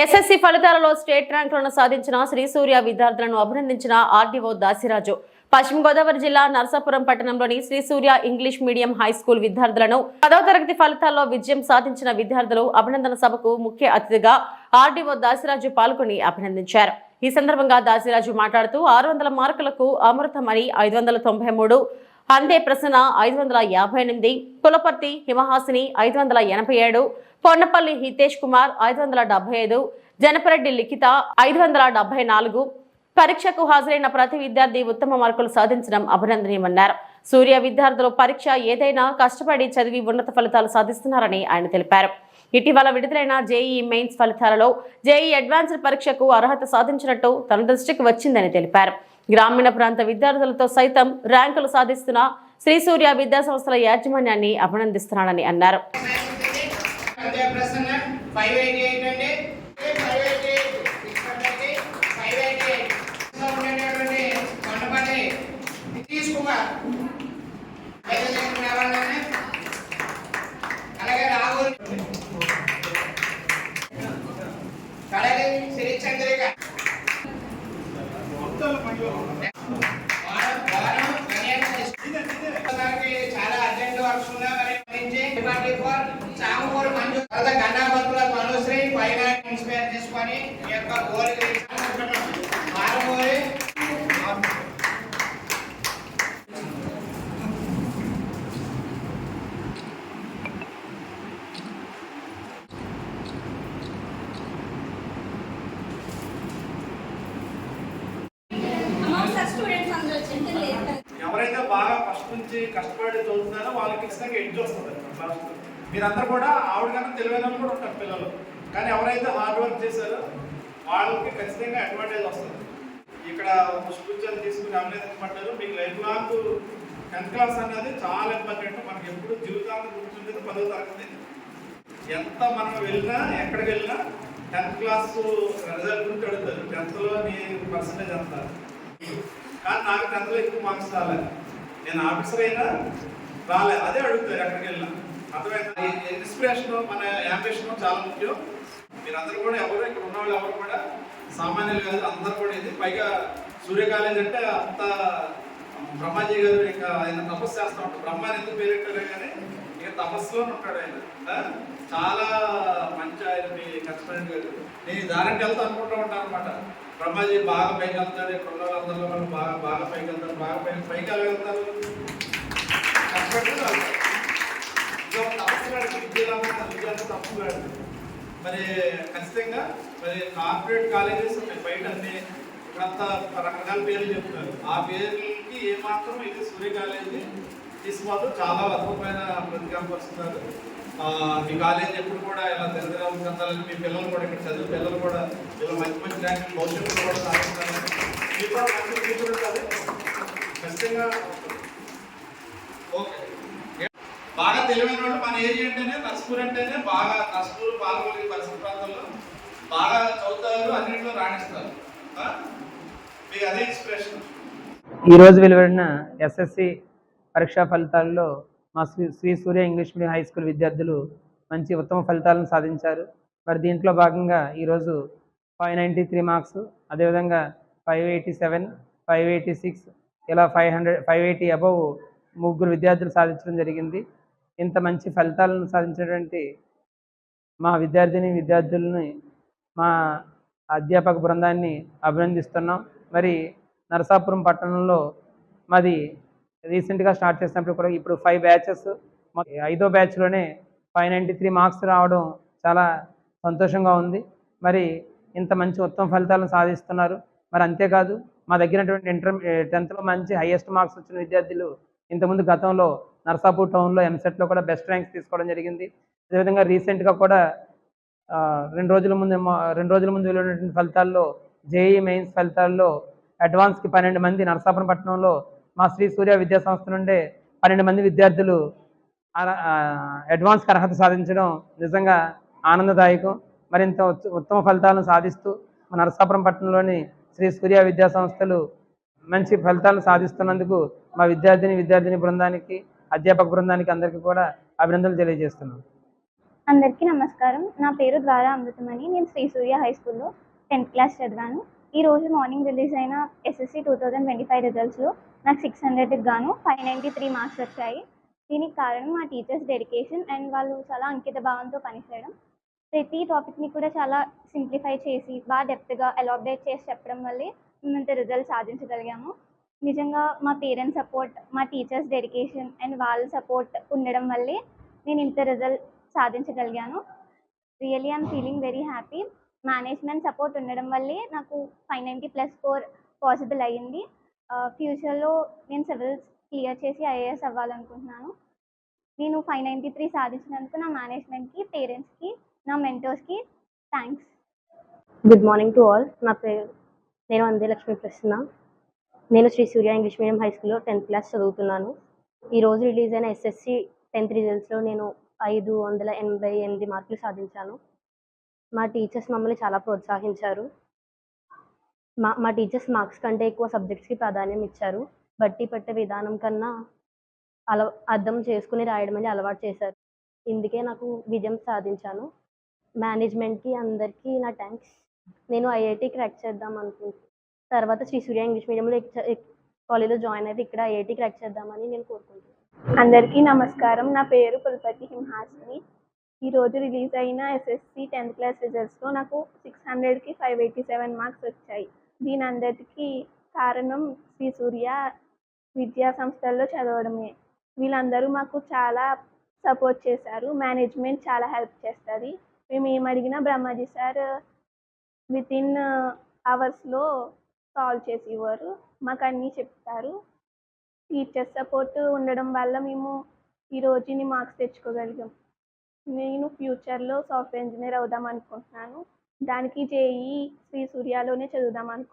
SSC ఫలితాలలో state ర్యాంకులను సాధించిన శ్రీ సూర్య విద్యార్థులను అభినందించిన ఆర్డీఓ దాసిరాజు. పశ్చిమ గోదావరి జిల్లా నరసాపురం పట్టణంలోని Sri Surya English medium high school విద్యార్థులను పదవ తరగతి ఫలితాల్లో విజయం సాధించిన విద్యార్థులు అభినందన సభకు ముఖ్య అతిథిగా ఆర్డీఓ దాసిరాజు పాల్గొని అభినందించారు. ఈ సందర్భంగా దాసిరాజు మాట్లాడుతూ ఆరు వందల మార్కులకు అమృతమని ఐదు వందల తొంభై మూడు అందే ప్రసన్న ఐదు వందల యాభై ఎనిమిది పులపర్తి హిమహాసిని ఐదు వందల ఎనభై ఏడు పొన్నపల్లి హితేష్ కుమార్ ఐదు వందల డెబ్బై ఐదు జనపరెడ్డి లిఖిత ఐదు వందల డెబ్బై నాలుగు. పరీక్షకు హాజరైన ప్రతి విద్యార్థి ఉత్తమ మార్కులు సాధించడం అభినందనీయమన్నారు. సూర్య విద్యార్థులు పరీక్ష ఏదైనా కష్టపడి చదివి ఉన్నత ఫలితాలు సాధిస్తున్నారని ఆయన తెలిపారు. ఇటీవల విడుదలైన జేఈ మెయిన్స్ ఫలితాలలో జేఈ అడ్వాన్స్డ్ పరీక్షకు అర్హత సాధించినట్టు తన దృష్టికి వచ్చిందని తెలిపారు. గ్రామీణ ప్రాంత విద్యార్థులతో సైతం ర్యాంకులు సాధిస్తున్న శ్రీ సూర్య విద్యా సంస్థల యాజమాన్యాన్ని అభినందిస్తున్నానని అన్నారు. Yeah. నుంచి కష్టపడి చదువుతున్నారో వాళ్ళకి ఖచ్చితంగా ఎడ్జ్ వస్తుంది. లాస్ట్ మీరందరూ కూడా ఆవిడ కన్నా తెలివైన వాళ్ళు కూడా ఉంటారు పిల్లలు. కానీ ఎవరైతే హార్డ్ వర్క్ చేశారో వాళ్ళకి ఖచ్చితంగా అడ్వాంటేజ్ వస్తుంది. ఇక్కడ పుష్పించాలు తీసుకుని అభినందించబడ్డారు మీకు లైఫ్ లాంగ్ టెన్త్ క్లాస్ అనేది చాలా ఇంపార్టెంట్ మనకి ఎప్పుడు జీవితాంతం గుర్తుండేది పదో తరగతి. ఎంత మనం వెళ్ళినా ఎక్కడికి వెళ్ళినా టెన్త్ క్లాస్ రిజల్ట్ గురించి అడుగుతారు. టెన్త్లో నీ పర్సంటేజ్ అంటారు కానీ నాకు టెన్త్లో ఎక్కువ మార్క్స్ రాలేదు. నేను ఆఫీసర్ అయినా రాలే అదే అడుగుతారు ఎక్కడికి వెళ్ళినా. అర్థమైంది? ఇన్స్పిరేషన్ మన యాంబిషన్ చాలా ముఖ్యం. మీరందరూ కూడా ఎవరు ఇక్కడ ఉన్న వాళ్ళు ఎవరు కూడా సామాన్యులు కాదు అందరూ కూడా ఇది. పైగా సూర్య కాలేజ్ అంటే అంత బ్రహ్మాజీ గారు ఇక ఆయన తపస్సు చేస్తూ ఉంటారు. బ్రహ్మ ఎందుకు పేరెట్టారే కానీ ఇక తపస్సులో ఉంటాడు ఆయన. చాలా మంచి ఆయన మీ కష్టపడి గారు. నేను దానికి దారికి వెళ్తా అనుకుంటూ ఉంటాను అనమాట బ్రహ్మజీ బాగా పైకి వెళ్తాడు ఇక్కడ ఉన్న వాళ్ళందరిలో బాగా బాగా పైకి వెళ్తారు బాగా పైకి పైకి ఎలా వెళ్తారు? తప్పుగాడు తప్పుగాడు మరి ఖచ్చితంగా మరి కార్పొరేట్ కాలేజెస్ బయట అన్ని అంత రకరకాల పేర్లు చెప్తున్నారు. ఆ పేర్లకి ఏమాత్రం ఇది సూర్య కాలేజీ తీసుకోదు చాలా అద్భుతమైన ప్రతికంపరుస్తున్నారు ఆ, మీ కాలేజ్ ఎప్పుడు కూడా ఇలా తెలంగాణ చెందాలని మీ పిల్లలు కూడా ఇక్కడ చదివే పిల్లలు కూడా ఇలా మంచి మంచి ర్యాంకులు భవిష్యత్తులో కూడా సాధించాలని మీరు కూడా మంచి ఫ్యూచర్ ఉంటుంది ఖచ్చితంగా. ఓకే. బాగా తెలివైన వాళ్ళు మన ఏరియా అంటేనే నర్స్పూర్ అంటేనే బాగా నర్స్పూర్ పాల్గొని పరిసర ప్రాంతంలో బాగా చదువుతారు అన్నింటిలో రాణిస్తారు. మీ మీకు అదే ఇన్స్పిరేషన్ ఈరోజు వెలువడిన ఎస్ఎస్సి పరీక్షా ఫలితాల్లో మా Sri Sri Surya English medium high school విద్యార్థులు మంచి ఉత్తమ ఫలితాలను సాధించారు. మరి దీంట్లో భాగంగా ఈరోజు ఫైవ్ నైంటీ త్రీ మార్క్స్ అదేవిధంగా five eighty seven five eighty six ఇలా five hundred five eighty above ముగ్గురు విద్యార్థులు సాధించడం జరిగింది. ఇంత మంచి ఫలితాలను సాధించినటువంటి మా విద్యార్థిని విద్యార్థులని మా అధ్యాపక బృందాన్ని అభినందిస్తున్నాం. మరి నరసాపురం పట్టణంలో మాది రీసెంట్గా స్టార్ట్ చేసినప్పుడు కూడా ఇప్పుడు ఫైవ్ బ్యాచెస్ ఐదో బ్యాచ్లోనే ఫైవ్ నైంటీ త్రీ మార్క్స్ రావడం చాలా సంతోషంగా ఉంది. మరి ఇంత మంచి ఉత్తమ ఫలితాలను సాధిస్తున్నారు. మరి అంతేకాదు మా దగ్గరటువంటి ఇంటర్ టెన్త్లో మంచి హైయెస్ట్ మార్క్స్ వచ్చిన విద్యార్థులు ఇంతకుముందు గతంలో నర్సాపూర్ టౌన్లో ఎంసెట్లో కూడా బెస్ట్ ర్యాంక్స్ తీసుకోవడం జరిగింది. అదేవిధంగా రీసెంట్గా కూడా రెండు రోజుల ముందు రెండు రోజుల ముందు వెళ్ళినటువంటి ఫలితాల్లో జేఈ మెయిన్స్ ఫలితాల్లో అడ్వాన్స్కి పన్నెండు మంది నరసాపురం పట్టణంలో మా శ్రీ సూర్య విద్యా సంస్థ నుండే పన్నెండు మంది విద్యార్థులు అడ్వాన్స్కి అర్హత సాధించడం నిజంగా ఆనందదాయకం. మరింత ఉత్తమ ఫలితాలను సాధిస్తూ మన నరసాపురం పట్టణంలోని శ్రీ సూర్య విద్యా సంస్థలు మంచి ఫలితాలను సాధిస్తున్నందుకు మా విద్యార్థిని విద్యార్థిని బృందానికి అధ్యాపక బృందానికి అందరికీ కూడా అభినందనలు తెలియజేస్తున్నాం. అందరికీ నమస్కారం. నా పేరు ద్వారా అమృతమణి నేను శ్రీ సూర్య హై స్కూల్లో టెన్త్ క్లాస్ చదివాను. ఈ రోజు మార్నింగ్ రిలీజ్ అయిన SSC two thousand twenty five రిజల్ట్స్లో నాకు సిక్స్ హండ్రెడ్కి గాను ఫైవ్ నైంటీ త్రీ మార్క్స్ వచ్చాయి. దీనికి కారణం మా టీచర్స్ డెడికేషన్ అండ్ వాళ్ళు చాలా అంకిత భావంతో పనిచేయడం. ప్రతి టాపిక్ని కూడా చాలా సింప్లిఫై చేసి బాగా డెప్త్గా ఎలాబరేట్ చేసి చెప్పడం వల్లే మేము ఇంత రిజల్ట్ సాధించగలిగాము. నిజంగా మా పేరెంట్స్ సపోర్ట్ మా టీచర్స్ డెడికేషన్ అండ్ వాళ్ళ సపోర్ట్ ఉండడం వల్లే నేను ఇంత result సాధించగలిగాను. Really I'm feeling very happy management support ఉండడం వల్లే నాకు five ninety plus score possible అయ్యింది. ఫ్యూచర్లో నేను సివిల్స్ క్లియర్ చేసి ఐఏఎస్ అవ్వాలనుకుంటున్నాను. నేను ఫైవ్ నైంటీ త్రీ సాధించినందుకు నా మేనేజ్మెంట్కి పేరెంట్స్కి నా మెంటర్స్కి thanks good morning to all నా పేరు నేను అందే లక్ష్మీ ప్రసన్న. నేను Sri Surya English medium high స్కూల్లో టెన్త్ క్లాస్ చదువుతున్నాను. ఈరోజు రిలీజ్ అయిన ఎస్ఎస్సి టెన్త్ రిజల్ట్స్లో నేను ఐదు వందల ఎనభై ఎనిమిది మార్కులు సాధించాను. మా టీచర్స్ మమ్మల్ని చాలా ప్రోత్సహించారు. మా మా టీచర్స్ మార్క్స్ కంటే ఎక్కువ సబ్జెక్ట్స్కి ప్రాధాన్యం ఇచ్చారు. బట్టి పట్టే విధానం కన్నా అల అర్థం చేసుకుని రాయడం అని అలవాటు చేశారు. ఇందుకే నాకు విజయం సాధించాను. మేనేజ్మెంట్కి అందరికీ నా థ్యాంక్స్ నేను ఐఐటి క్రాక్ చేద్దాం అనుకుంటున్నాను తర్వాత శ్రీ సూర్య ఇంగ్లీష్ మీడియంలో కాలేజ్లో జాయిన్ అయితే ఇక్కడ ఐఐటి క్రాక్ చేద్దామని నేను కోరుకుంటున్నాను. అందరికీ నమస్కారం. నా పేరు కులపతి హింహాసిని ఈరోజు రిలీజ్ అయిన ఎస్ఎస్సి టెన్త్ క్లాస్ రిజల్ట్స్లో నాకు సిక్స్ హండ్రెడ్కి ఫైవ్ ఎయిటీ సెవెన్ మార్క్స్ వచ్చాయి. దీని అందరికీ కారణం శ్రీ సూర్య విద్యా సంస్థల్లో చదవడమే. వీళ్ళందరూ మాకు చాలా సపోర్ట్ చేశారు. మేనేజ్మెంట్ చాలా హెల్ప్ చేస్తుంది. మేము ఏం అడిగినా బ్రహ్మాజీ సార్ విత్ ఇన్ అవర్స్లో సాల్వ్ చేసి ఇవ్వరు. మాకు అన్నీ చెప్తారు. టీచర్ సపోర్ట్ ఉండడం వల్ల మేము ఈ రోజుని మార్క్స్ తెచ్చుకోగలిగాం. నేను ఫ్యూచర్లో సాఫ్ట్వేర్ ఇంజనీర్ అవుదాం అనుకుంటున్నాను. దానికి జేఈ శ్రీ సూర్యలోనే చదువుదాం అనుకుంటున్నాను.